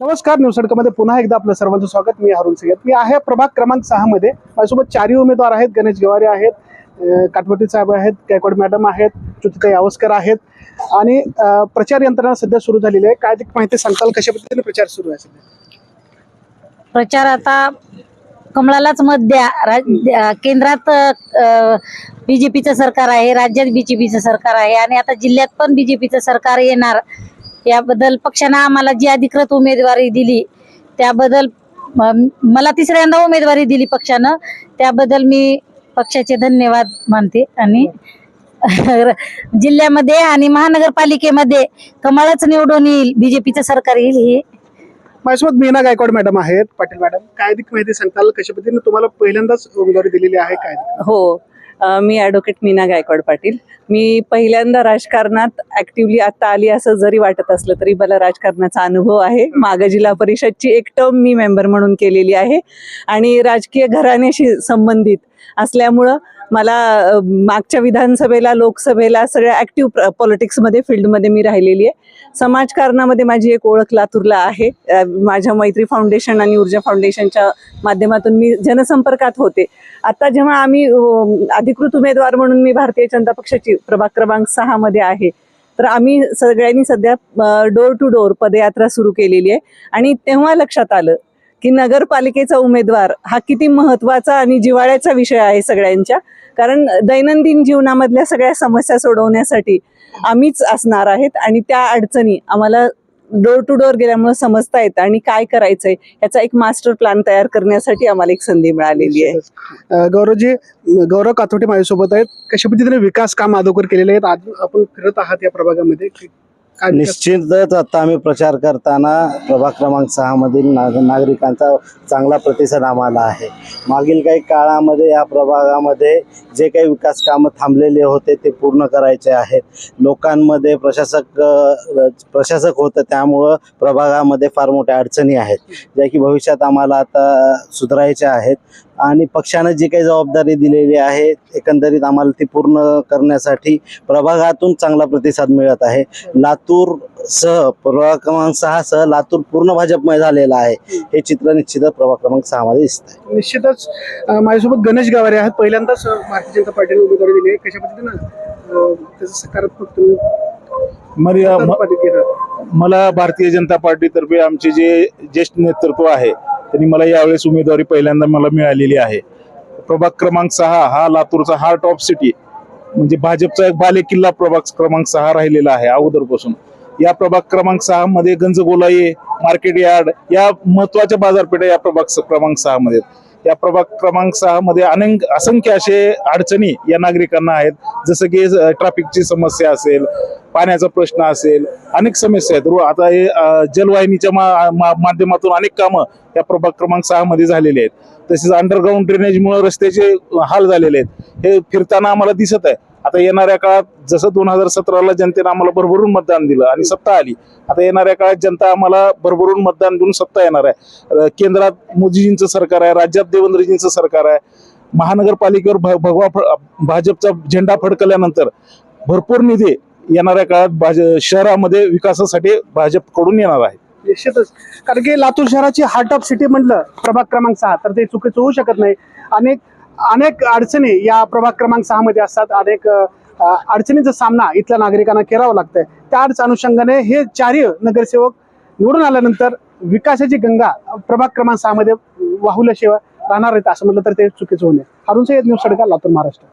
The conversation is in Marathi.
नमस्कार न्यूज सडकामध्ये पुन्हा एकदा आपलं सर्वांचं स्वागत. मी अरुण सय्यद मी आहे प्रभाग क्रमांक सहा मध्ये. माझ्यासोबत चारही उमेदवार आहेत. गणेश गेवारे आहेत काटवटी साहेब आहेत गायकवाड मॅडम आहेत ज्योतिताई आवस्कर आहेत. आणि प्रचार यंत्रणा सध्या सुरू झालेली आहे. काय ते माहिती सांगताल कशा पद्धतीने प्रचार सुरू आहे सध्या? प्रचार आता कमळालाच मत द्या. राज- केंद्रात बीजेपीचं सरकार आहे राज्यात बीजेपीचं सरकार आहे आणि आता जिल्ह्यात पण बीजेपीचं सरकार येणार. याबद्दल पक्षानं आम्हाला जी अधिकृत उमेदवारी दिली त्याबद्दल मला तिसऱ्यांदा उमेदवारी दिली पक्षानं त्याबद्दल मी पक्षाचे धन्यवाद मानते आणि जिल्ह्यामध्ये आणि महानगरपालिकेमध्ये कमळच निवडून येईल बीजेपीचं सरकार येईल ही. माझ्यासोबत मीना गायकवाड मॅडम आहेत पाटील मॅडम. काय अधिक माहिती सांगताल? कशा पद्धतीने तुम्हाला पहिल्यांदाच उमेदवारी दिलेली आहे काय? हो. मी ॲडव्होकेट मीना गायकवाड पाटील. मी पहिल्यांदा राजकारणात ॲक्टिवली आत्ता आली असं जरी वाटत असलं तरी मला राजकारणाचा अनुभव आहे. माग जिल्हा परिषदची एक टर्म मी मेंबर म्हणून केलेली आहे. आणि राजकीय घराण्याशी संबंधित असल्यामुळं मला मागच्या विधानसभेला लोकसभेला सगळ्या ॲक्टिव्ह पॉलिटिक्समध्ये फील्डमध्ये मी राहिलेली आहे. समाजकारणामध्ये माझी एक ओळख लातूरला आहे. माझ्या मैत्री फाउंडेशन आणि ऊर्जा फाउंडेशनच्या माध्यमातून मी जनसंपर्कात होते. आता जेव्हा आम्ही अधिकृत उमेदवार म्हणून मी भारतीय जनता पक्षाची प्रभाग क्रमांक सहा मध्ये आहे तर आम्ही सगळ्यांनी सध्या डोर टू डोर पदयात्रा सुरू केलेली आहे. आणि तेव्हा लक्षात आलं की नगरपालिकेचा उमेदवार हा किती महत्त्वाचा आणि जिव्हाळ्याचा विषय आहे सगळ्यांच्या. कारण दैनंदिन जीवनामधल्या सगळ्या समस्या सोडवण्यासाठी आम्हीच असणार आहेत आणि त्या अडचणी आम्हाला डोर टू डोर गेल्यामुळे समजता येतं आणि काय करायचंय याचा एक मास्टर प्लॅन तयार करण्यासाठी आम्हाला एक संधी मिळालेली आहे. गौरवजी गौरव काथोटे माझ्यासोबत आहेत. कशा पद्धतीने विकास काम अगोदर केलेले आहेत? आज आपण फिरत आहात या प्रभागामध्ये. काय निश्चितच आता आम्ही प्रचार करताना प्रभाग क्रमांक सहा मधील नाग नागरिकांचा चांगला प्रतिसाद आम्हाला आहे. मागील काही काळामध्ये या प्रभागामध्ये जे काही विकास कामं थांबलेले होते ते पूर्ण करायचे आहेत. लोकांमध्ये प्रशासक प्रशासक होतं त्यामुळं प्रभागामध्ये फार मोठ्या अडचणी आहेत. ज्या की भविष्यात आम्हाला आता सुधारायच्या आहेत. आणि पक्षानं जी काही जबाबदारी दिलेली आहे एकंदरीत आम्हाला ती पूर्ण करण्यासाठी प्रभागातून चांगला प्रतिसाद मिळत आहे. लातूर सह प्रभाग क्रमांक सहा सह लातूर पूर्ण भाजपमय झालेला आहे. हे चित्र निश्चितच प्रभाग क्रमांक सहा मध्ये दिसत आहे. निश्चितच अं, माझ्यासोबत गणेश गावारे आहेत. पहिल्यांदाच अं, भारतीय जनता पार्टीने उमेदवारी दिली आहे. कशा पद्धतीनं अं, त्याचं सकारात्मक तुम्ही मर्या म- पालिकेला मला भारतीय जनता पार्टीतर्फे आमचे जे ज्येष्ठ नेतृत्व आहे त्यांनी मला यावेळेस उमेदवारी पहिल्यांदा मला मिळालेली आहे. प्रभाग क्रमांक सहा हा लातूरचा हार्ट ऑफ सिटी म्हणजे भाजपचा एक बाले किल्ला प्रभाग क्रमांक सहा राहिलेला आहे अगोदरपासून. या प्रभाग क्रमांक सहा मध्ये गंजगोलाई मार्केट यार्ड या महत्त्वाच्या बाजारपेठा या प्रभाग क्रमांक सहा मध्ये. आहेत. या प्रभाग क्रमांक सहा मध्ये अनेक असंख्य असे अडचणी या नागरिकांना आहेत. जसं की ट्रॅफिकची समस्या असेल पाण्याचा प्रश्न असेल अनेक समस्या आहेत. आता हे जलवाहिनीच्या मा- मा- माध्यमातून अनेक कामं या प्रभाग क्रमांक सहा मध्ये झालेली आहेत. तसेच अंडरग्राऊंड ड्रेनेजमुळे रस्त्याचे हाल झालेले आहेत. हे फिरताना आम्हाला दिसत आहे. आता येणाऱ्या काळात जसं दोन हजार सतराला जनतेनं आम्हाला भरभरून मतदान दिलं आणि सत्ता आली आता येणाऱ्या काळात जनता आम्हाला भरभरून मतदान देऊन सत्ता येणार आहे. केंद्रात मोदीजींचं सरकार आहे राज्यात देवेंद्रजींचं सरकार आहे महानगरपालिकेवर भ- भगवा भाजपचा झेंडा फडकल्यानंतर भरपूर निधी येणाऱ्या काळात भाज शहरामध्ये विकासासाठी भाजपकडून येणार आहे. निश्चितच. कारण की लातूर शहराची हार्ट ऑफ सिटी म्हटलं प्रभाग क्रमांक सहा. तर ते चुकीचं होऊ शकत नाही. अनेक अनेक अडचणी या प्रभाग क्रमांक सहा मध्ये असतात. अनेक अडचणींचा सामना इथल्या नागरिकांना करावा लागतंय. त्याच अनुषंगाने हे चारही नगरसेवक निवडून आल्यानंतर विकासाची गंगा प्रभाग क्रमांक सहा मध्ये वाहुल्याशिवाय राहणार आहेत असं म्हटलं तर ते चुकीचं होणे अरुण सय्यद न्यूज सडका लातूर महाराष्ट्र.